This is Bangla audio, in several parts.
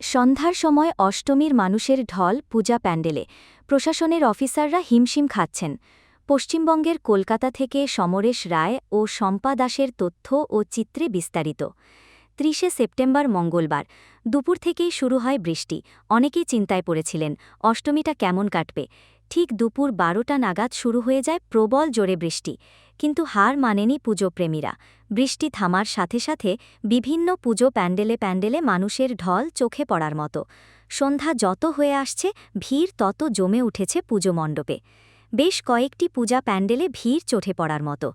সন্ধ্যার সময় অষ্টমীর মানুষের ঢল পূজা প্যান্ডেলে, প্রশাসনের অফিসাররা হিমশিম খাচ্ছেন। পশ্চিমবঙ্গের কলকাতা থেকে সমরেশ রায় ও শম্পা দাসের তথ্য ও চিত্রে বিস্তারিত। ত্রিশে সেপ্টেম্বর মঙ্গলবার, দুপুর থেকেই শুরু হয় বৃষ্টি। অনেকেই চিন্তায় পড়েছিলেন, অষ্টমীটা কেমন কাটবে? ঠিক দুপুর বারোটা নাগাদ শুরু হয়ে যায় প্রবল জোরে বৃষ্টি। কিন্তু হার মানেনি পুজোপ্রেমীরা। বৃষ্টি থামার সাথে সাথে বিভিন্ন পুজো প্যান্ডেলে প্যান্ডেলে মানুষের ঢল চোখে পড়ার মতো। সন্ধ্যা যত হয়ে আসছে, ভিড় তত জমে উঠেছে পুজো মণ্ডপে। বেশ কয়েকটি পূজা প্যান্ডেলে ভিড় চোখে পড়ার মতো।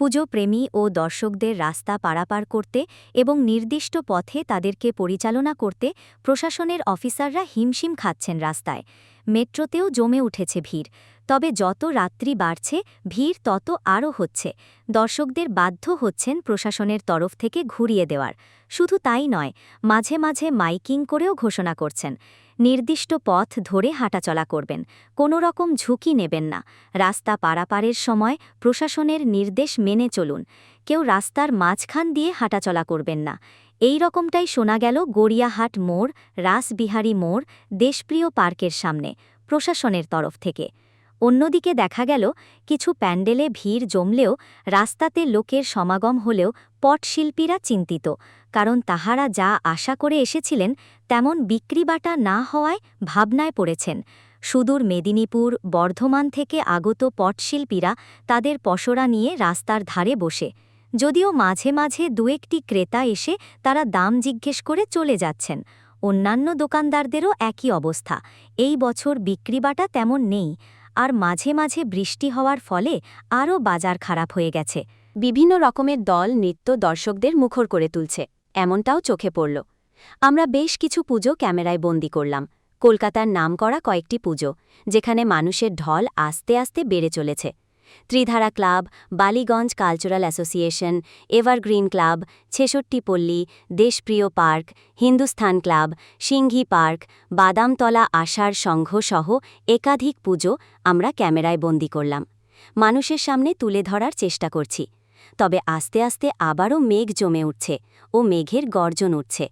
পুজো প্রেমী ও দর্শকদের রাস্তা পারাপার করতে এবং নির্দিষ্ট পথে তাদেরকে পরিচালনা করতে প্রশাসনের অফিসাররা হিমশিম খাচ্ছেন রাস্তায়। মেট্রোতেও জমে উঠেছে ভিড়। তবে যত রাত্রি বাড়ছে, ভিড় তত আরও হচ্ছে। দর্শকদের বাধ্য হচ্ছেন প্রশাসনের তরফ থেকে ঘুরিয়ে দেওয়ার। শুধু তাই নয়, মাঝে মাঝে মাইকিং করেও ঘোষণা করছেন। নির্দিষ্ট পথ ধরে হাঁটাচলা করবেন। কোনো রকম ঝুঁকি নেবেন না। রাস্তা পারাপারের সময় প্রশাসনের নির্দেশ মেনে চলুন। কেউ রাস্তার মাঝখান দিয়ে হাঁটাচলা করবেন না। এই রকমটাই শোনা গেল গড়িয়াহাট মোড়, রাসবিহারী মোড়, দেশপ্রিয় পার্কের সামনে, প্রশাসনের তরফ থেকে। অন্যদিকে দেখা গেল, কিছু প্যান্ডেলে ভিড় জমলেও রাস্তাতে লোকের সমাগম হলেও পটশিল্পীরা চিন্তিত, কারণ তাহারা যা আশা করে এসেছিলেন তেমন বিক্রিবাটা না হওয়ায় ভাবনায় পড়েছেন। সুদূর মেদিনীপুর, বর্ধমান থেকে আগত পটশিল্পীরা তাদের পসরা নিয়ে রাস্তার ধারে বসে, যদিও মাঝে মাঝে দু একটি ক্রেতা এসে তারা দাম জিজ্ঞেস করে চলে যাচ্ছেন। অন্যান্য দোকানদারদেরও একই অবস্থা, এই বছর বিক্রিবাটা তেমন নেই আর মাঝে মাঝে বৃষ্টি হওয়ার ফলে আরও বাজার খারাপ হয়ে গেছে। বিভিন্ন রকমের দল নৃত্য দর্শকদের মুখর করে তুলছে, এমনটাও চোখে পড়ল। আমরা বেশ কিছু পুজো ক্যামেরায় বন্দি করলাম। কলকাতার নাম করা কয়েকটি পুজো, যেখানে মানুষের ঢল আস্তে আস্তে বেড়ে চলেছে। Tridhara club, Ballygunge cultural association, evergreen club, ছেষট্টি Pally, Deshapriya park, Hindusthan club Singhi park, Badamtala Ashar Sangha সহ একাধিক পুজো আমরা ক্যামেরায় বন্দি করলাম। মানুষের সামনে তুলে ধরার চেষ্টা করছি। তবে আস্তে আস্তে আবারও মেঘ জমে উঠছে ও মেঘের গর্জন উঠছে।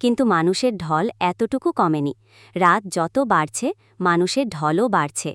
কিন্তু মানুষের ঢল এতটুকু কমেনি। রাত যত বাড়ছে, মানুষের ঢলও বাড়ছে।